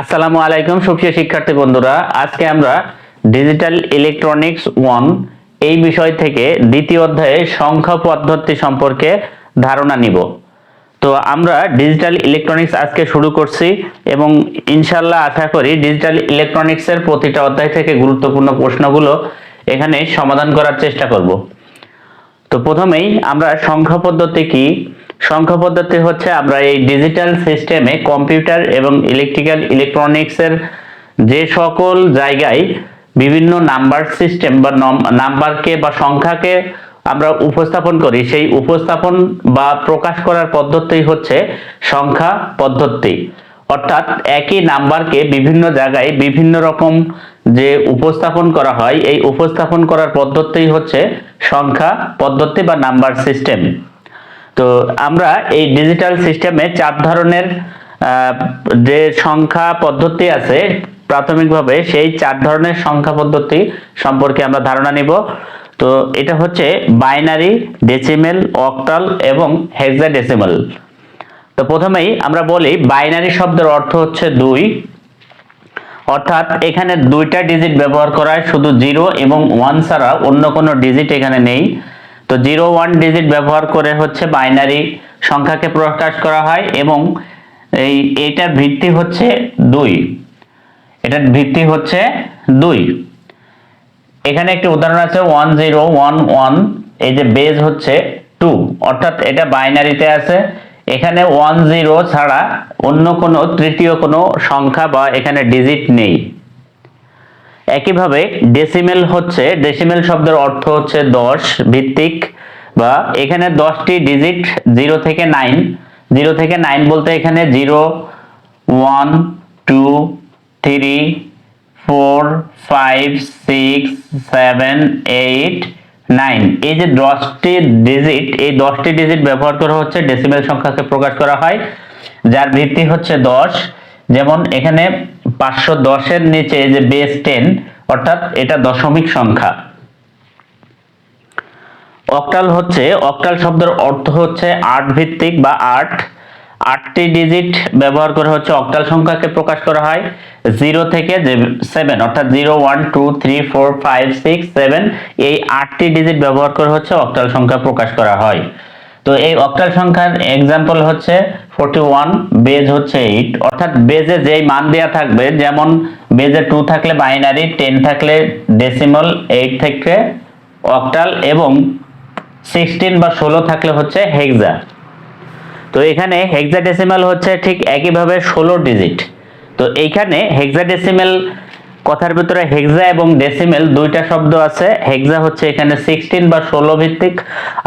আসসালামু আলাইকুম, সুপ্রিয় শিক্ষার্থী বন্ধুরা। আজকে আমরা ডিজিটাল ইলেকট্রনিক্স ওয়ান এই বিষয় থেকে দ্বিতীয় অধ্যায়ে সংখ্যা পদ্ধতি সম্পর্কে ধারণা নিব। তো আমরা ডিজিটাল ইলেকট্রনিক্স আজকে শুরু করছি এবং ইনশাল্লাহ আশা করি ডিজিটাল ইলেকট্রনিক্সের প্রতিটা অধ্যায় থেকে গুরুত্বপূর্ণ প্রশ্নগুলো এখানে সমাধান করার চেষ্টা করব। তো প্রথমেই আমরা সংখ্যা পদ্ধতি কি? সংখ্যা পদ্ধতি হচ্ছে আমরা এই ডিজিটাল সিস্টেমে কম্পিউটার এবং ইলেকট্রিক্যাল ইলেকট্রনিক্সের যে সকল জায়গায় বিভিন্ন নাম্বার সিস্টেম বা নাম্বারকে বা সংখ্যাকে আমরা উপস্থাপন করি, সেই উপস্থাপন বা প্রকাশ করার পদ্ধতি হচ্ছে সংখ্যা পদ্ধতি। অর্থাৎ একই নাম্বারকে বিভিন্ন জায়গায় বিভিন্ন রকম যে উপস্থাপন করা হয়, এই উপস্থাপন করার পদ্ধতি হচ্ছে সংখ্যা পদ্ধতি বা নাম্বার সিস্টেম তো আমরা এই ডিজিটাল সিস্টেমে চার ধরনের যে সংখ্যা পদ্ধতি আছে, প্রাথমিকভাবে সেই চার ধরনের সংখ্যা পদ্ধতি সম্পর্কে আমরা ধারণা নিব। তো এটা হচ্ছে বাইনারি ডেসিমেল অক্টাল এবং হেক্সাডেসিমেল তো প্রথমেই আমরা বলি বাইনারি শব্দের অর্থ হচ্ছে দুই। অর্থাৎ এখানে দুইটা ডিজিট ব্যবহার করা হয় শুধু জিরো এবং ওয়ান ছাড়া অন্য কোনো ডিজিট এখানে নেই। তো জিরো ওয়ান ডিজিট ব্যবহার করে হচ্ছে বাইনারি সংখ্যাকে প্রকাশ করা হয় এবং এই এটার ভিত্তি হচ্ছে দুই। এটার ভিত্তি হচ্ছে দুই। এখানে একটি উদাহরণ আছে ওয়ান জিরো ওয়ান ওয়ান, এই যে বেজ হচ্ছে টু। অর্থাৎ এটা বাইনারিতে আছে। এখানে ওয়ান জিরো ছাড়া অন্য কোনো তৃতীয় কোনো সংখ্যা বা এখানে ডিজিট নেই। একইভাবে ডেসিমেল হচ্ছে ডেসিমেল শব্দের অর্থ হচ্ছে দশ ভিত্তিক বা এখানে দশটি ডিজিট জিরো থেকে নাইন জিরো থেকে নাইন বলতে এখানে zero one two three four five six seven eight nine এই যে দশটি ডিজিট এই দশটি ডিজিট ব্যবহার করা হচ্ছে ডেসিমেল সংখ্যাকে প্রকাশ করা হয়, যার ভিত্তি হচ্ছে দশ। যেমন এখানে পাঁচশো দশের নিচে যে বেস টেন অর্থাৎ এটা দশমিক সংখ্যা। অক্টাল হচ্ছে অক্টাল শব্দের অর্থ হচ্ছে আট ভিত্তিক বা আট। আটটি ডিজিট ব্যবহার করে হচ্ছে অক্টাল সংখ্যাকে প্রকাশ করা হয়। জিরো থেকে সেভেন অর্থাৎ zero one two three four five six seven এই আটটি ডিজিট ব্যবহার করে হচ্ছে অক্টাল সংখ্যা প্রকাশ করা হয়। তো এই অক্টাল সংখ্যার এক্সাম্পল হচ্ছে ফোরটি ওয়ান বেজ হচ্ছে এইট অর্থাৎ বেজে যেই মান দেওয়া থাকবে, যেমন বেজে টু থাকলে বাইনারি টেন থাকলে ডেসিমাল এইট থেকে অক্টাল এবং সিক্সটিন বা ষোলো থাকলে হচ্ছে হেক্সা তো এখানে হেক্সাডেসিমাল হচ্ছে ঠিক একইভাবে ষোলো ডিজিট তো এইখানে হেক্সাডেসিমাল কথার ভিতরে হেক্সা এবং ডেসিমেল দুইটা শব্দ আছে। হেক্সা হচ্ছে এখানে সিক্সটিন বা ষোলো ভিত্তিক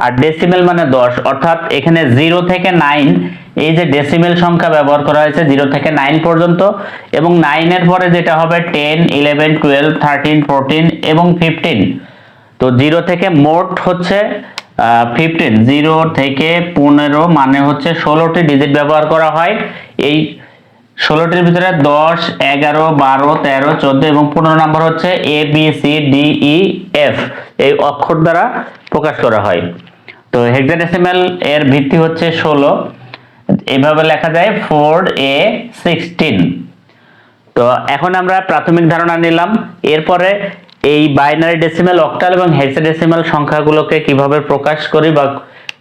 আর ডেসিমেল মানে দশ। অর্থাৎ এখানে জিরো থেকে নাইন এই যে ডেসিমেল সংখ্যা ব্যবহার করা হয়েছে জিরো থেকে নাইন পর্যন্ত এবং নাইনের পরে যেটা হবে ten eleven twelve thirteen fourteen এবং ফিফটিন তো জিরো থেকে মোট হচ্ছে ফিফটিন জিরো থেকে পনেরো মানে হচ্ছে ষোলোটি ডিজিট ব্যবহার করা হয়। এই ষোলোটির ভিতরে দশ, এগারো, বারো, তেরো, চোদ্দ এবং পনেরো নম্বর হচ্ছে A B C D E F এই অক্ষর দ্বারা প্রকাশ করা হয়। তো হেক্সাডেসিমাল এর ভিত্তি হচ্ছে ষোলো। এভাবে লেখা যায় ফোর এ সিক্সটিন তো এখন আমরা প্রাথমিক ধারণা নিলাম। এরপরে এই বাইনারি ডেসিমাল অক্টাল এবং হেক্সাডেসিমাল সংখ্যাগুলোকে কীভাবে প্রকাশ করি বা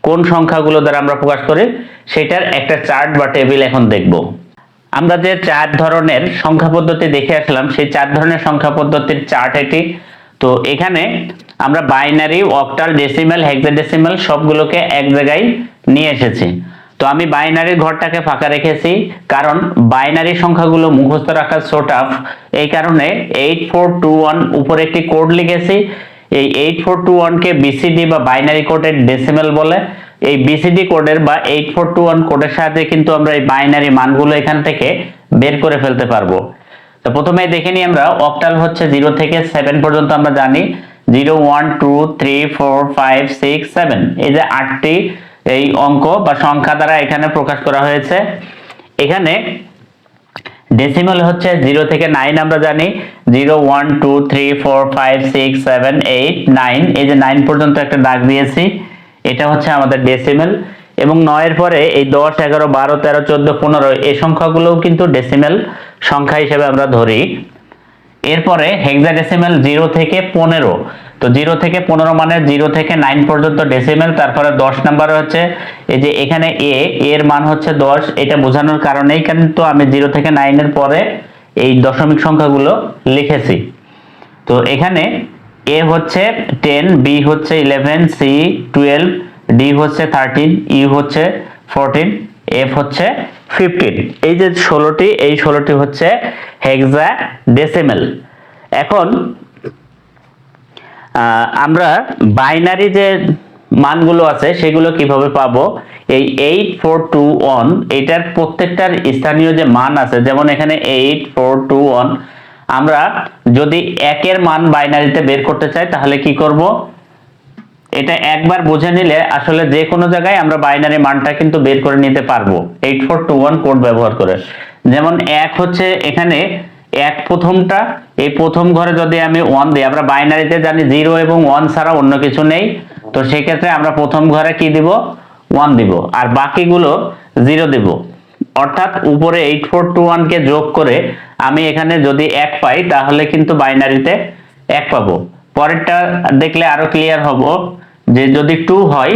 কোন সংখ্যাগুলো দ্বারা আমরা প্রকাশ করি, সেটার একটা চার্ট বা টেবিল এখন দেখব। আমরা যে চার ধরনের সংখ্যা পদ্ধতি দেখে আসলাম, সেই চার ধরনের সংখ্যা পদ্ধতির চার্ট এটি। তো এখানে আমরা বাইনারি অক্টাল ডেসিমাল হেক্সাডেসিমাল সবগুলোকে এক জায়গায় নিয়ে এসেছি। তো আমি বাইনারির ঘরটাকে ফাঁকা রেখেছি, কারণ বাইনারি সংখ্যাগুলো মুখস্থ রাখা সো আপ এই কারণে এইট ফোর টু ওয়ান উপরে একটি কোড লিখেছি। এই এইট ফোর টু ওয়ানকে বিসিডি বা বাইনারি কোডের ডেসিমেল বলে। এই বিসিডি কোডের বা এইট ফোর টু ওয়ান কোডের সাহায্যে কিন্তু আমরা এই বাইনারি মানগুলো এখান থেকে বের করে ফেলতে পারব। তো প্রথমে দেখে নিই আমরা অক্টাল হচ্ছে জিরো থেকে সেভেন পর্যন্ত আমরা জানি zero one two three four five six seven এই যে আটটি এই অঙ্ক বা সংখ্যা দ্বারা এখানে প্রকাশ করা হয়েছে। এখানে ডেসিমাল হচ্ছে জিরো থেকে নাইন আমরা জানি zero one two three four five six seven eight nine এই যে নাইন পর্যন্ত একটা দাগ দিয়েছি। এটা হচ্ছে আমাদের ডেসিমেল এবং নয়ের পরে এই দশ, এগারো, বারো, তেরো, চোদ্দ, পনেরো এই সংখ্যাগুলোও কিন্তু ডেসিমেল সংখ্যা হিসেবে আমরা ধরি। এরপরে হেক্সাডেসিমেল জিরো থেকে পনেরো। তো জিরো থেকে পনেরো মানে জিরো থেকে নাইন পর্যন্ত ডেসিমেল তারপরে দশ নাম্বার হচ্ছে এই যে এখানে এ এর মান হচ্ছে দশ। এটা বোঝানোর কারণেই কিন্তু আমি জিরো থেকে নাইনের পরে এই দশমিক সংখ্যাগুলো লিখেছি। তো এখানে এ হচ্ছে টেন বি হচ্ছে ইলেভেন সি টুয়েলভ ডি হচ্ছে থার্টিন ই হচ্ছে ফোরটিন এফ হচ্ছে ফিফটিন এই যে ষোলোটি, এই ষোলোটি হচ্ছে হেক্সা ডেসিমেল এখন আমরা বাইনারি যে মানগুলো আছে, সেগুলো কীভাবে পাবো? এই এইট ফোর টু ওয়ান এটার প্রত্যেকটার স্থানীয় যে মান আছে, যেমন এখানে এইট ফোর টু ওয়ান আমরা যদি একের মান বাইনারিতে বের করতে চাই, তাহলে কি করব? এটা একবার বুঝে নিলে আসলে যে কোনো জায়গায় আমরা বাইনারি মানটা কিন্তু বের করে নিতে পারব। Eight four two one code ব্যবহার করে। যেমন এক হচ্ছে এখানে এক প্রথমটা, এই প্রথম ঘরে যদি আমি ওয়ান দিই, আমরা বাইনারিতে জানি জিরো এবং ওয়ান ছাড়া অন্য কিছু নেই। তো সেক্ষেত্রে আমরা প্রথম ঘরে কি দিব? ওয়ান দিব। আর বাকিগুলো জিরো দিব। অর্থাৎ উপরে এইট ফোর টু ওয়ানকে যোগ করে আমি এখানে যদি এক পাই, তাহলে কিন্তু বাইনারিতে এক পাবো। পরেরটা দেখলে আরও ক্লিয়ার হব যে যদি টু হয়,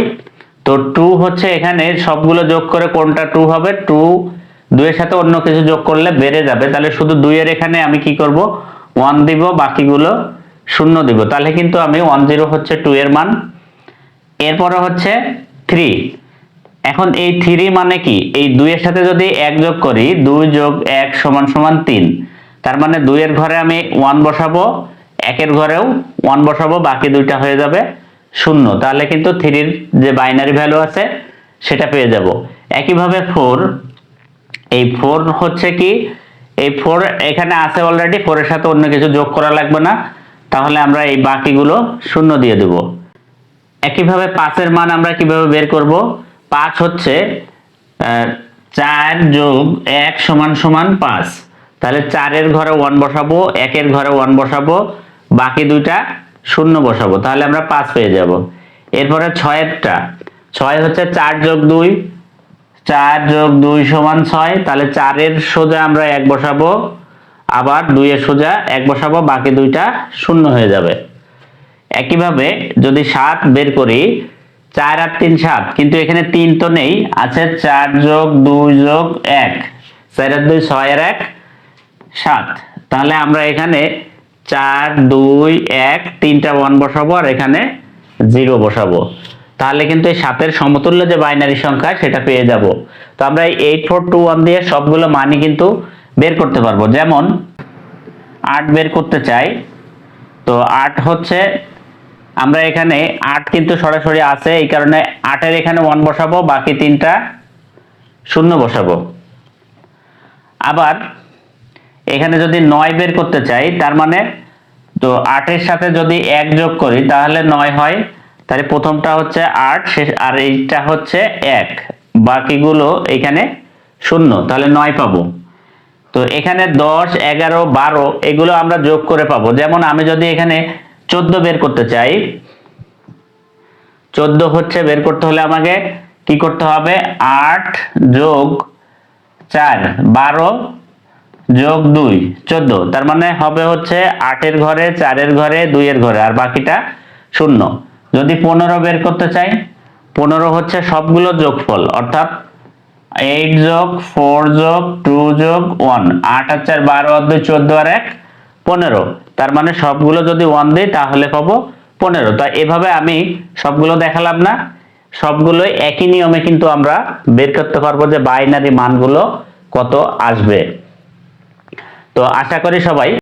তো টু হচ্ছে এখানে সবগুলো যোগ করে কোনটা টু হবে? টু দুইয়ের সাথে অন্য কিছু যোগ করলে বেড়ে যাবে। তাহলে শুধু দুইয়ের এখানে আমি কি করব? ওয়ান দিব, বাকিগুলো শূন্য দিব। তাহলে কিন্তু আমি ওয়ান জিরো হচ্ছে টু এর মান। এরপরে হচ্ছে থ্রি এখন এই থ্রি মানে কি? এই দুইয়ের সাথে যদি এক যোগ করি, দুই যোগ এক সমান সমান তিন। তার মানে দুইয়ের ঘরে আমি ওয়ান বসাবো, একের ঘরেও ওয়ান বসাবো, বাকি দুইটা হয়ে যাবে শূন্য। তাহলে কিন্তু থ্রির যে বাইনারি ভ্যালু আছে, সেটা পেয়ে যাব। একইভাবে ফোর এই ফোর হচ্ছে কি? এই ফোর এখানে আছে অলরেডি ফোরের সাথে অন্য কিছু যোগ করা লাগবে না। তাহলে আমরা এই বাকিগুলো শূন্য দিয়ে দেব। একইভাবে পাঁচের মান আমরা কীভাবে বের করব? পাঁচ হচ্ছে চার যোগ এক সমান সমান পাঁচ। তাহলে চারের ঘরে ওয়ান বসাবো, একের ঘরে ওয়ান বসাবো, বাকি দুইটা শূন্য বসাবো। তাহলে আমরা পাঁচ পেয়ে যাব। এরপরে ছয়েরটা। ছয় হচ্ছে চার যোগ দুই। চার যোগ দুই সমান ছয়, তাহলে চারের সোজা আমরা এক বসাবো। আবার দুইয়ের সোজা এক বসাবো, বাকি দুইটা শূন্য হয়ে যাবে। একইভাবে যদি সাত বের করি চার আর তিন সাত, কিন্তু এখানে তিন তো নেই। আছে চার যোগ দুই যোগ এক, চার আর দুই ছয় আর এক, সাত। তাহলে আমরা এখানে চার, দুই, এক, তিনটা ওয়ান বসাবো আর এখানে জিরো বসাবো। তাহলে কিন্তু এই সাতের সমতুল্য যে বাইনারি সংখ্যা, সেটা পেয়ে যাব। তো আমরা এই এইট ফোর টু ওয়ান দিয়ে সবগুলো মানই কিন্তু বের করতে পারব। যেমন আট বের করতে চাই, তো আট হচ্ছে আমরা এখানে আট কিন্তু সরাসরি আছে, এই কারণে আটের এখানে ওয়ান বসাবো, বাকি তিনটা শূন্য বসাবো। আবার এখানে যদি নয় বের করতে চাই, তার মানে তো আটের সাথে যদি এক যোগ করি, তাহলে নয় হয়। তাহলে প্রথমটা হচ্ছে আট, শেষ আর এইটা হচ্ছে এক। বাকিগুলো এখানে শূন্য, তাহলে নয় পাবো। তো এখানে দশ, এগারো, বারো, এগুলো আমরা যোগ করে পাবো। যেমন আমি যদি এখানে চোদ্দ বের করতে চাই। চোদ্দ হচ্ছে বের করতে হলে আমাকে কি করতে হবে? আট যোগ চার, বারো যোগ দুই, চোদ্দ। তার মানে হবে হচ্ছে আটের ঘরে, চারের ঘরে, দুইয়ের ঘরে, আর বাকিটা শূন্য। যদি পনেরো বের করতে চাই, পনেরো হচ্ছে সবগুলো যোগফল, অর্থাৎ এইট যোগ ফোর যোগ টু যোগ ওয়ান আট আর চার, বারো আর দুই, চোদ্দ আর এক। পনেরো। তার মানে সবগুলো যদি ওয়ান দিই, তাহলে পাবো পনেরো। তা এভাবে আমি সবগুলো দেখালাম না। সবগুলো একই নিয়মে কিন্তু আমরা বের করতে পারব যে বাইনারি মানগুলো কত আসবে। তো আশা করি সবাই